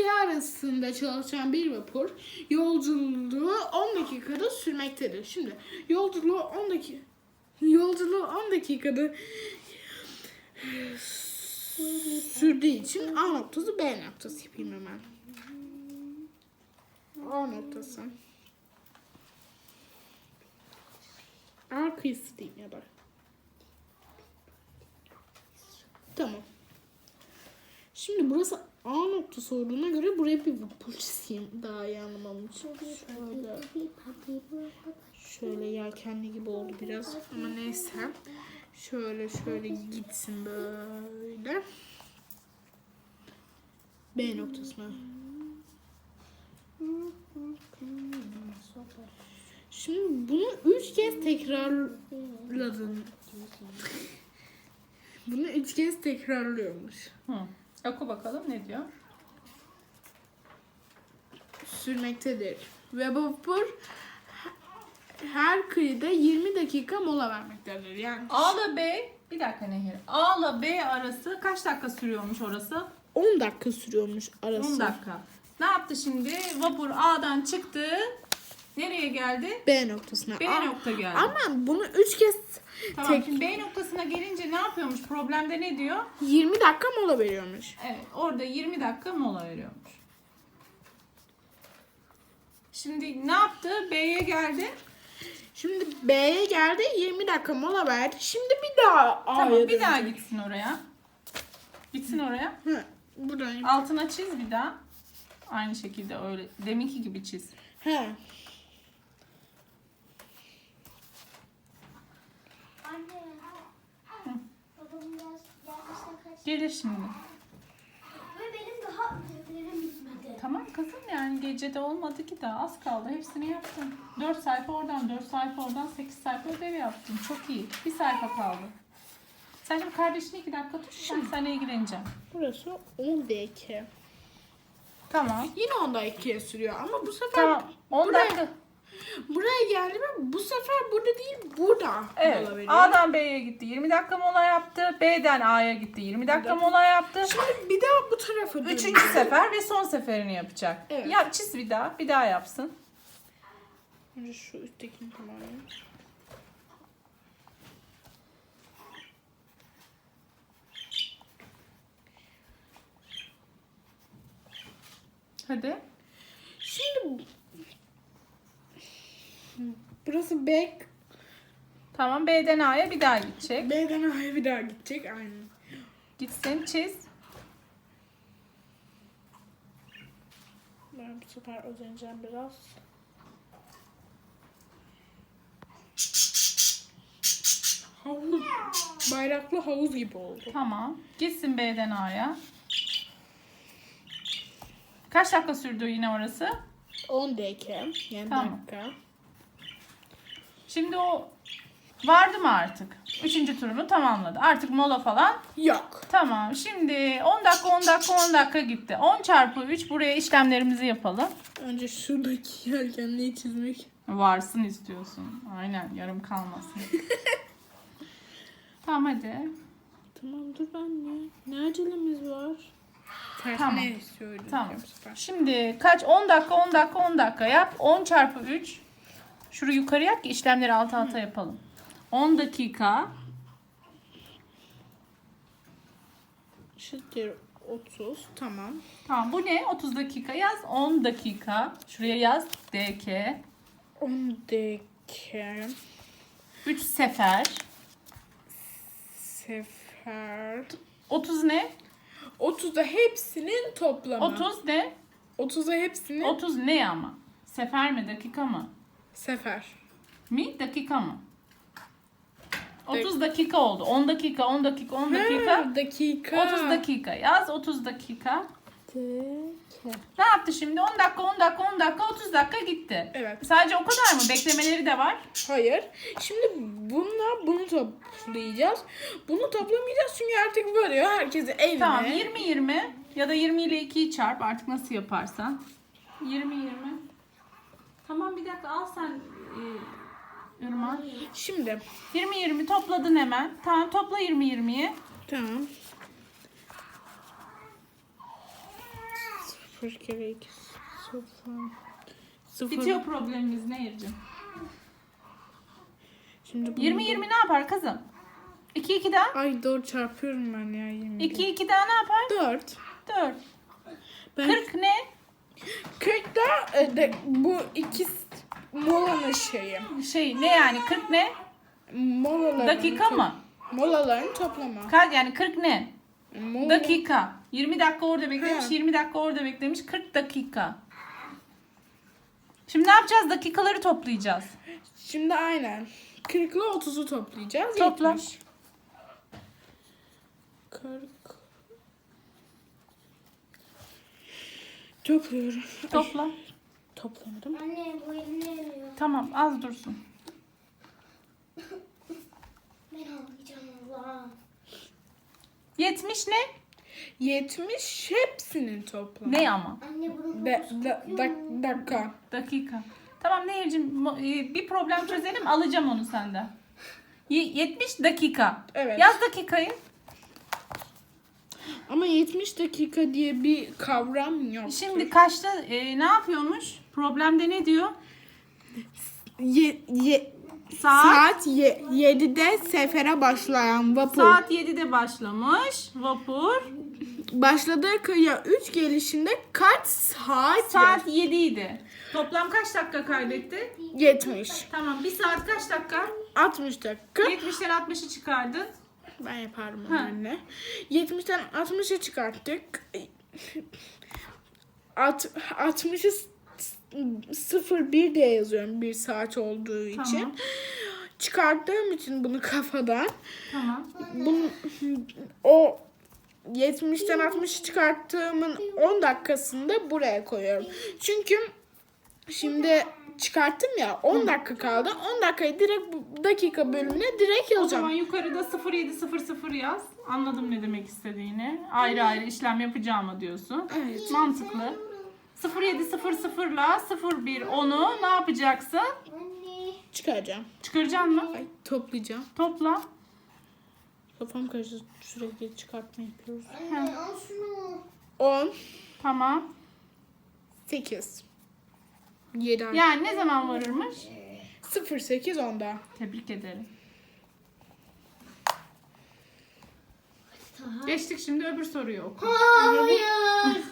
kıyı arasında çalışan bir vapur yolculuğu 10 dakikada sürmektedir. Şimdi yolculuğu 10 dakika yolculuğu 10 dakikada sürdüğü için A noktası B noktası yapayım hemen. A noktası. A kıyısı diyeyim ya da. Tamam. Şimdi burası A noktası olduğuna göre buraya bir çizeyim daha iyi anlamam. Şöyle, şöyle yelkenli gibi oldu biraz ama neyse. Şöyle şöyle gitsin böyle. B noktasına. Şimdi bunu üç kez tekrarladım. Bunu üç kez tekrarlıyormuş. Hı. Oku bakalım ne diyor? Sürmektedir. Ve vapur her kıyıda 20 dakika mola vermektedir. Yani A ile B bir dakika Nehir. A ile B arası kaç dakika sürüyormuş orası? 10 dakika sürüyormuş arası. 10 dakika. Ne yaptı şimdi? Vapur A'dan çıktı. Nereye geldi? B noktasına. B Aa, nokta geldi. Ama bunu 3 kez Tamam tek şimdi B noktasına gelince ne yapıyormuş? Problemde ne diyor? 20 dakika mola veriyormuş. Evet orada 20 dakika mola veriyormuş. Şimdi ne yaptı? B'ye geldi. Şimdi B'ye geldi 20 dakika mola verdi. Şimdi bir daha A'ya Tamam bir daha gitsin oraya. Gitsin oraya. Hı, buradan. Altına çiz bir daha. Aynı şekilde öyle. Deminki gibi çiz. He. Anne. Babam biraz gelmişten kaç. Gelir şimdi. Ve benim daha ödevlerim bitmedi. Tamam kızım yani gecede olmadı ki daha az kaldı. Hepsini yaptın. 4 sayfa oradan, 4 sayfa oradan, 8 sayfa ödev yaptın. Çok iyi. Bir sayfa kaldı. Sen şimdi kardeşini 2 dakika tut. Ben seninle ilgileneceğim. Burası 10 dakika. Tamam. Yine 10 dakikaya sürüyor ama bu sefer Tamam. 10 buraya, dakika. Buraya geldi ve bu sefer burada değil burada Evet. mola veriyor. A'dan B'ye gitti. 20 dakika mola yaptı. B'den A'ya gitti. 20 dakika mola yaptı. Şimdi bir daha bu tarafa dönüyor. Üçüncü sefer ve son seferini yapacak. Evet. Yap çiz bir daha. Bir daha yapsın. Önce şu üsttekini tamamlayayım. Hadi. Şimdi burası B Tamam B'den A'ya bir daha gidecek. B'den A'ya bir daha gidecek aynen. Gitsin çiz. Ben bu sefer özeneceğim biraz. Havuz. Bayraklı havuz gibi oldu. Tamam. Gitsin B'den A'ya. Kaç dakika sürdü yine orası? 10 dakika. Yani Tamam. dakika. Şimdi o vardı mı artık? Üçüncü turunu tamamladı. Artık mola falan. Yok. Tamam. Şimdi 10 dakika 10 dakika 10 dakika gitti. 10 çarpı 3 buraya işlemlerimizi yapalım. Önce şuradaki yelkenliği çizmek. Varsın istiyorsun. Aynen yarım kalmasın. tamam hadi. Tamam dur anne. Ne acelemiz var? Tamam. Tamam. istiyorum. Şimdi kaç? 10 dakika 10 dakika 10 dakika yap. 10 çarpı 3. Şurayı yukarı yap ki işlemleri alt alta yapalım. 10 dakika. Eşittir 30. Tamam. Tamam bu ne? 30 dakika yaz. 10 dakika. Şuraya yaz. DK. 10 dakika. 3 sefer. Sefer. 30 ne? 30'da hepsinin toplamı. 30 ne? 30'da hepsinin 30 ne ama? Sefer mi dakika mı? Sefer. Mi dakika mı? 30 dakika oldu. 10 dakika 10 dakika 10 dakika. Ha, dakika. 30 dakika yaz. 30 dakika. Dakika. Ne yaptı şimdi? 10 dakika 10 dakika 10 dakika 30 dakika gitti. Evet. Sadece o kadar mı? Beklemeleri de var. Hayır. Şimdi bununla bunu toplayacağız. Bunu toplamayacağız çünkü artık böyle herkese evine. Tamam 20 20 ya da 20 ile 2'yi çarp artık nasıl yaparsan. 20 20. Tamam bir dakika al sen e, Irmak. Şimdi 20 20 topladın hemen. Tamam topla 20 20'yi. tamam. 0 kere 2 0 0 Bitiyor problemimiz Nehir'cim. Şimdi bunu 20 da- 20 ne yapar kızım? 2 2 daha. Ay 4 çarpıyorum ben ya 20. 2 2 daha ne yapar? 4. 4. Ben 40 ne? 40 da e, de, bu iki molanın şeyi. Şey ne yani 40 ne? Molaların Dakika to- mı? Molaların toplamı. Kaç yani 40 ne? Mola- Dakika. 20 dakika orada beklemiş, He. 20 dakika orada beklemiş. 40 dakika. Şimdi ne yapacağız? Dakikaları toplayacağız. Şimdi aynen. 40 ile 30'u toplayacağız. Topla. 70. 40. Topluyorum. Ay, Topla. toplamadım. Anne bu elimle yanıyor. Tamam az dursun. Ben ağlayacağım Allah. 70 ne? 70 hepsinin toplamı. Ne ama? Anne bunu De, da, da- dakika. Dakika. Tamam Nehir'cim e, bir problem çözelim alacağım onu senden. Y- 70 dakika. Evet. Yaz dakikayı. Ama 70 dakika diye bir kavram yok. Şimdi kaçta e, ne yapıyormuş? Problemde ne diyor? Ye, ye, Saat saat ye, 7'de sefere başlayan vapur. saat 7'de başlamış. Vapur. Başladığı kıyıya 3 gelişinde kaç saat? Saat 7 idi. Toplam kaç dakika kaybetti? 70. Tamam. Bir saat kaç dakika? 60 dakika. 70'ler 60'ı çıkardın. Ben yaparım onu anne. 70'ten 60'a çıkarttık. At, 60'ı 01 diye yazıyorum bir saat olduğu için. Tamam. Çıkarttığım için bunu kafadan Tamam. bunun, o 70'ten 60'ı çıkarttığımın 10 dakikasında buraya koyuyorum. Çünkü şimdi çıkarttım ya 10 dakika kaldı. 10 dakikayı direkt bu dakika bölümüne direkt O yazacağım. zaman yukarıda 0700 yaz. Anladım ne demek istediğini. Ayrı ayrı işlem yapacağımı diyorsun. Evet. Mantıklı. 0700 ile 01 onu ne yapacaksın? Çıkaracağım. Çıkaracaksın mı? Ay, toplayacağım. Topla. Kafam karıştı. Sürekli çıkartma yapıyoruz. Anne al şunu. 10, Tamam. 8, 7, Yani ne zaman varırmış? 0, 8, 10'da. Tebrik ederim. Geçtik şimdi öbür soruyu oku. Hayır.